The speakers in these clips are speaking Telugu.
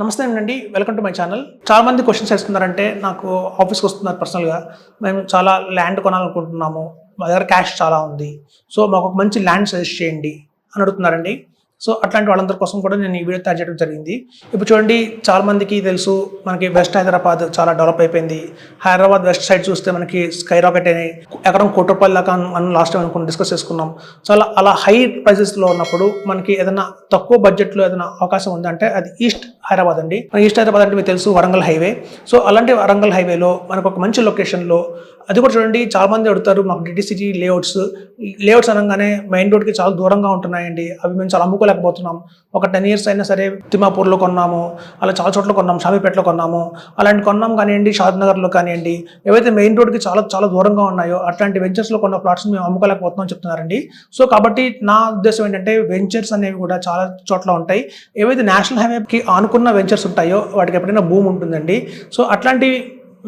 నమస్తే అండి. వెల్కమ్ టు మై ఛానల్ చాలా మంది క్వశ్చన్స్ వేస్తున్నారంటే నాకు ఆఫీస్కి వస్తున్నారు పర్సనల్గా మేము చాలా ల్యాండ్ కొనాలనుకుంటున్నాము. మా దగ్గర క్యాష్ చాలా ఉంది. సో మాకు ఒక మంచి ల్యాండ్ సజెస్ట్ చేయండి అని అడుగుతున్నారండి. సో అట్లాంటి వాళ్ళందరి కోసం కూడా నేను ఈ వీడియో తయారు చేయడం జరిగింది. ఇప్పుడు చూడండి చాలా మందికి తెలుసు మనకి వెస్ట్ హైదరాబాద్ చాలా డెవలప్ అయిపోయింది. హైదరాబాద్ వెస్ట్ సైడ్ చూస్తే మనకి స్కై రాకెట్ అని ఎకరం కోటి రూపాయల దాకా మనం లాస్ట్ టైం అనుకుని డిస్కస్ చేసుకున్నాం. చాలా అలా హై ప్రైసెస్లో ఉన్నప్పుడు మనకి ఏదైనా తక్కువ బడ్జెట్లో ఏదైనా అవకాశం ఉందంటే అది ఈస్ట్ హైదరాబాద్ అండి. మన ఈస్ట్ హైదరాబాద్ అంటే మీకు తెలుసు వరంగల్ హైవే సో అలాంటి వరంగల్ హైవేలో మనకు ఒక మంచి లొకేషన్లో అది కూడా చూడండి చాలా మంది అడుగుతారు మాకు డిటిసిటీ లేఅవుట్స్ లేఅవుట్స్ అనగానే మెయిన్ రోడ్కి చాలా దూరంగా ఉంటున్నాయండి. అవి మేము చాలా అమ్ముకోలేకపోతున్నాం. ఒక టెన్ ఇయర్స్ అయినా సరే తిమాపూర్లో కొన్నాము అలా చాలా చోట్ల కొన్నాం షామీపేటలో కొన్నాము. అలాంటి కొన్నాం కానివ్వండి షాద్నగర్లో కానివ్వండి ఏవైతే మెయిన్ రోడ్కి చాలా చాలా దూరంగా ఉన్నాయో అట్లాంటి వెంచర్స్లో కొన్న ప్లాట్స్ మేము అమ్ముకోలేకపోతున్నాం చెప్తున్నారండి. సో కాబట్టి నా ఉద్దేశం ఏంటంటే వెంచర్స్ అనేవి కూడా చాలా చోట్ల ఉంటాయి. ఏవైతే నేషనల్ హైవేకి ఆనుకున్న వెంచర్స్ ఉంటాయో వాటికి ఎప్పుడైనా భూమి ఉంటుందండి. సో అట్లాంటి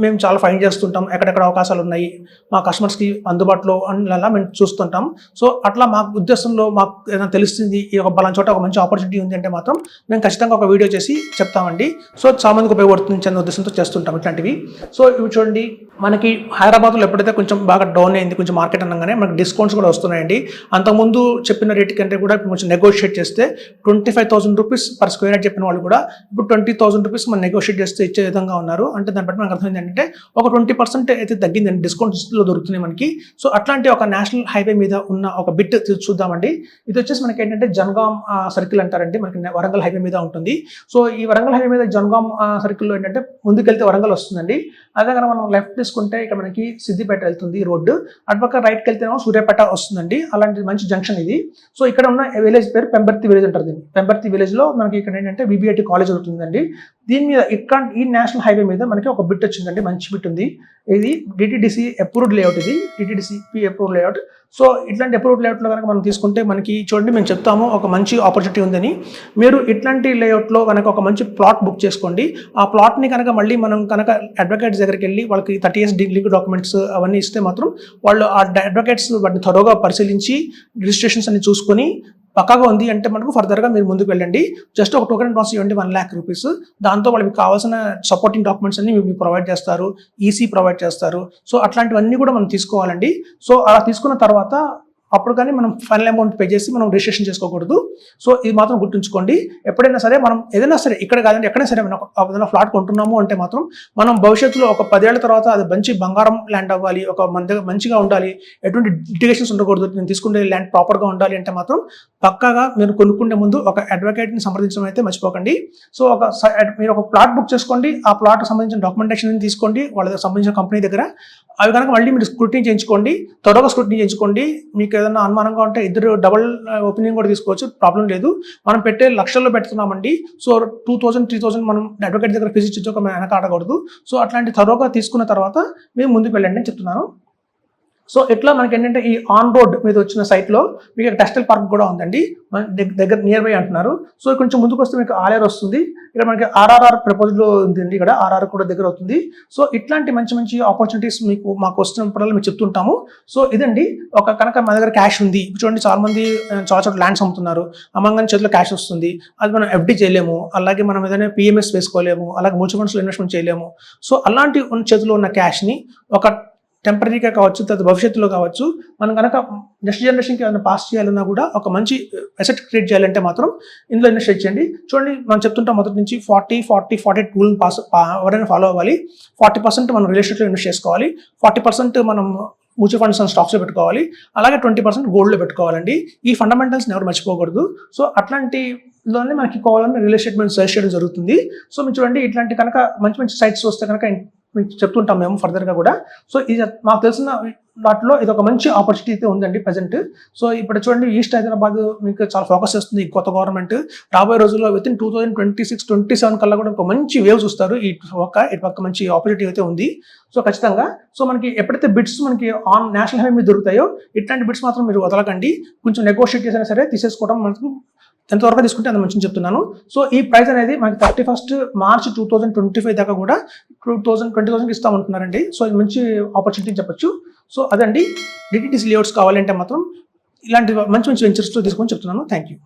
మేము చాలా ఫైన్ చేస్తుంటాం. ఎక్కడెక్కడ అవకాశాలు ఉన్నాయి మా కస్టమర్స్కి అందుబాటులో అలా మేము చూస్తుంటాం. సో అట్లా మా ఉద్దేశంలో మాకు ఏదైనా తెలుస్తుంది ఈ ఒక బలం చోట ఒక మంచి ఆపర్చునిటీ ఉంది అంటే మాత్రం మేము ఖచ్చితంగా ఒక వీడియో చేసి చెప్తామండి. సో చాలా మందికి ఉపయోగపడుతుంది అనే ఉద్దేశంతో చేస్తుంటాం ఇట్లాంటివి. సో ఇవి చూడండి మనకి హైదరాబాద్లో ఎప్పుడైతే కొంచెం బాగా డౌన్ అయింది కొంచెం మార్కెట్ అనగానే మనకి డిస్కౌంట్స్ కూడా వస్తున్నాయండి. అంతకుముందు చెప్పిన రేట్ కంటే కూడా కొంచెం నెగోషియేట్ చేస్తే twenty five thousand rupees per square yard చెప్పిన వాళ్ళు కూడా ఇప్పుడు ట్వంటీ థౌసండ్ రూపీస్ మనం నెగోషియేట్ చేస్తే ఇచ్చే విధంగా ఉన్నారు. అంటే దాన్ని బట్టి మనకు అర్థమైంది ఏంటంటే ఒక ట్వంటీ పర్సెంట్ అయితే తగ్గిందండి డిస్కౌంట్స్లో దొరుకుతున్నాయి మనకి. సో అట్లాంటి ఒక నేషనల్ హైవే మీద ఉన్న ఒక బిట్ చూద్దామండి. ఇది వచ్చేసి మనకి ఏంటంటే జనగాం సర్కిల్ అంటారండి మనకి వరంగల్ హైవే మీద ఉంటుంది. సో ఈ వరంగల్ హైవే మీద జనగాం సర్కిల్లో ఏంటంటే ముందుకెళ్తే వరంగల్ వస్తుందండి. అదే కనుక మనం లెఫ్ట్ తీసుకుంటే ఇక్కడ మనకి సిద్దిపేట వెళ్తుంది రోడ్డు. అటుపక్క రైట్కి వెళ్తేనేమో సూర్యాపేట వస్తుందండి. అలాంటి మంచి జంక్షన్ ఇది. సో ఇక్కడ ఉన్న విలేజ్ పేరు పెంబర్తి విలేజ్ అంటారు దీన్ని. పెంబర్తి విలేజ్లో మనకి ఇక్కడ ఏంటంటే బీబీఐటి కాలేజ్ ఉంటుందండి దీని మీద ఇక్కడ ఈ నేషనల్ హైవే మీద మనకి ఒక బిట్ వచ్చిందండి మంచి బిట్ ఉంది. ఇది డిటిడిసి అప్రూవ్డ్ లేఅవుట్ ఇది డిటిడిసి అప్రూవ్డ్ లేఅవుట్ సో ఇట్లాంటి అప్రూవ్డ్ లేఅవుట్లో కనుక మనం తీసుకుంటే మనకి చూడండి మేము చెప్తాము ఒక మంచి ఆపర్చునిటీ ఉందని. మీరు ఇట్లాంటి లేఅవుట్లో కనుక ఒక మంచి ప్లాట్ బుక్ చేసుకోండి. ఆ ప్లాట్ని కనుక మళ్ళీ మనం కనుక అడ్వకేట్స్ దగ్గరికి వెళ్ళి వాళ్ళకి థర్టీ ఇయర్స్ లింక్ డాక్యుమెంట్స్ అవన్నీ ఇస్తే మాత్రం వాళ్ళు ఆ అడ్వకేట్స్ వాటిని త్వరగా పరిశీలించి రిజిస్ట్రేషన్స్ అన్ని చూసుకొని పక్కాగా ఉంది అంటే మనకు ఫర్దర్గా మీరు ముందుకు వెళ్ళండి. జస్ట్ ఒక టోకెన్ ప్రాసెస్ ఇవ్వండి వన్ ల్యాక్ రూపీస్ దాంతో వాళ్ళకి కావాల్సిన సపోర్టింగ్ డాక్యుమెంట్స్ అన్ని మీకు ప్రొవైడ్ చేస్తారు ఈసీ ప్రొవైడ్ చేస్తారు. సో అట్లాంటివన్నీ కూడా మనం తీసుకోవాలండి. సో అలా తీసుకున్న తర్వాత అప్పుడు కానీ మనం ఫైనల్ అమౌంట్ పే చేసి మనం రిజిస్ట్రేషన్ చేసుకోకూడదు. సో ఇది మాత్రం గుర్తుంచుకోండి. ఎప్పుడైనా సరే మనం ఏదైనా సరే ఇక్కడ కాదండి ఎక్కడైనా సరే మనం ఒక ఏదైనా ఫ్లాట్ కొంటున్నాము అంటే మాత్రం మనం భవిష్యత్తులో ఒక పదేళ్ళ తర్వాత అది మంచి బంగారం ల్యాండ్ అవ్వాలి ఒక మన మంచిగా ఉండాలి ఎటువంటి లిటిగేషన్స్ ఉండకూడదు నేను తీసుకునే ల్యాండ్ ప్రాపర్గా ఉండాలి అంటే మాత్రం పక్కాగా మీరు కొనుక్కునే ముందు ఒక అడ్వకేట్ని సంప్రదించడం అయితే మర్చిపోకండి. సో ఒక మీరు ఒక ప్లాట్ బుక్ చేసుకోండి. ఆ ప్లాట్కి సంబంధించిన డాక్యుమెంటేషన్ తీసుకోండి. వాళ్ళ దగ్గర సంబంధించిన కంపెనీ దగ్గర. అవి కనుక మళ్ళీ మీరు స్క్రూటినీ చేయించుకోండి. త్వరగా స్క్రూటినీ చేయించుకోండి. మీకు ఏదైనా అనుమానంగా ఉంటే ఇద్దరు డబల్ ఒపీనియన్ కూడా తీసుకోవచ్చు. ప్రాబ్లం లేదు. మనం పెట్టే లక్షల్లో పెడుతున్నామండి. So two thousand three thousand మనం అడ్వకేట్ దగ్గర ఫీజు ఇచ్చి ఒక వెనక ఆడకూడదు సో అట్లాంటి త్వరగా తీసుకున్న తర్వాత మేము ముందుకు వెళ్ళండి అని చెప్తున్నాను. సో ఇట్లా మనకి ఏంటంటే ఈ ఆన్ రోడ్ మీద వచ్చిన సైట్లో మీకు టెక్స్టైల్ పార్క్ కూడా ఉందండి. మన దగ్గర నియర్ బై అంటున్నారు. సో కొంచెం ముందుకు వస్తే మీకు ఆలేరు వస్తుంది. ఇక్కడ మనకి ఆర్ఆర్ఆర్ ప్రపోజల్ ఉందండి ఇక్కడ. ఆర్ఆర్ కూడా దగ్గర అవుతుంది. సో ఇట్లాంటి మంచి మంచి ఆపర్చునిటీస్ మీకు మాకు వస్తున్నప్పుడల్లా మేము చెప్తుంటాము. సో ఇదండి. ఒక కనుక మా దగ్గర క్యాష్ ఉంది. ఇప్పుడు చూడండి చాలా మంది చాలా చోట్ల ల్యాండ్స్ అమ్ముతున్నారు. అమ్మంగానే చేతిలో క్యాష్ వస్తుంది. అది మనం ఎఫ్డి చేయలేము. అలాగే మనం ఏదైనా పిఎంఎస్ వేసుకోలేము. అలాగే మ్యూచువల్ ఫండ్స్లో ఇన్వెస్ట్మెంట్ చేయలేము. సో అలాంటి ఉన్న చేతిలో ఉన్న క్యాష్ని ఒక టెంపరీగా కావచ్చు తర్వాత భవిష్యత్తులో కావచ్చు మనం కనుక నెక్స్ట్ జనరేషన్కి ఏమైనా పాస్ చేయాలన్నా కూడా ఒక మంచి uh, అసెట్ క్రియేట్ చేయాలంటే మాత్రం ఇందులో ఇన్వెస్ట్ చేయండి. చూడండి మనం చెప్తుంటాం మొదటి నుంచి ఫార్టీ ఫార్టీ ఫార్టీ టూల్ పాస్ ఎవరైనా ఫాలో అవ్వాలి. ఫార్టీ పర్సెంట్ మనం రియల్ ఎస్టేట్లో ఇన్వెస్ట్ చేసుకోవాలి. ఫార్టీ పర్సెంట్ మనం మ్యూచువల్ ఫండ్స్ అండ్ స్టాక్స్లో పెట్టుకోవాలి. అలాగే ట్వంటీ పర్సెంట్ గోల్డ్లో పెట్టుకోవాలండి. ఈ ఫండమెంటల్స్ని ఎవరు మర్చిపోకూడదు. సో అట్లాంటిలోనే మనకి కావాలని రియల్ ఎస్టేట్ మనం సజెస్ట్ చేయడం జరుగుతుంది. సో మీరు చూడండి ఇట్లాంటి కనుక మంచి మంచి సైట్స్ వస్తే కనుక మీకు చెప్తుంటాం మేము ఫర్దర్గా కూడా. సో ఇది మాకు తెలిసిన వాటిలో ఇది ఒక మంచి ఆపర్చునిటీ అయితే ఉందండి ప్రజెంట్ సో ఇప్పుడు చూడండి ఈస్ట్ హైదరాబాద్ మీకు చాలా ఫోకస్ చేస్తుంది ఈ కొత్త గవర్నమెంట్ రాబోయే రోజుల్లో within two thousand twenty six twenty seven కల్లా కూడా ఒక మంచి వేవ్ చూస్తారు. ఈ పక్క ఇటు పక్క మంచి ఆపర్చునిటీ అయితే ఉంది. సో ఖచ్చితంగా సో మనకి ఎప్పుడైతే బిట్స్ మనకి ఆన్ నేషనల్ హైవే మీద దొరుకుతాయో ఇట్లాంటి బిట్స్ మాత్రం మీరు వదలకండి. కొంచెం నెగోషియేట్ చేసినా సరే తీసేసుకోవడం మనకు ఎంతవరకు తీసుకుంటే అంత మంచిగా చెప్తున్నాను. సో ఈ ప్రైస్ అనేది మనకి thirty first March two thousand twenty five దాకా కూడా టూ థౌసండ్ ట్వంటీ థౌసండ్కి ఇస్తామంటున్నారండి. సో ఇది మంచి ఆపర్చునిటీ చెప్పొచ్చు. సో అదండి డిటిటీసీ లేఅవుట్స్ కావాలంటే మాత్రం ఇలాంటి మంచి మంచి వెంచర్స్తో తీసుకొని చెప్తున్నాను. Thank you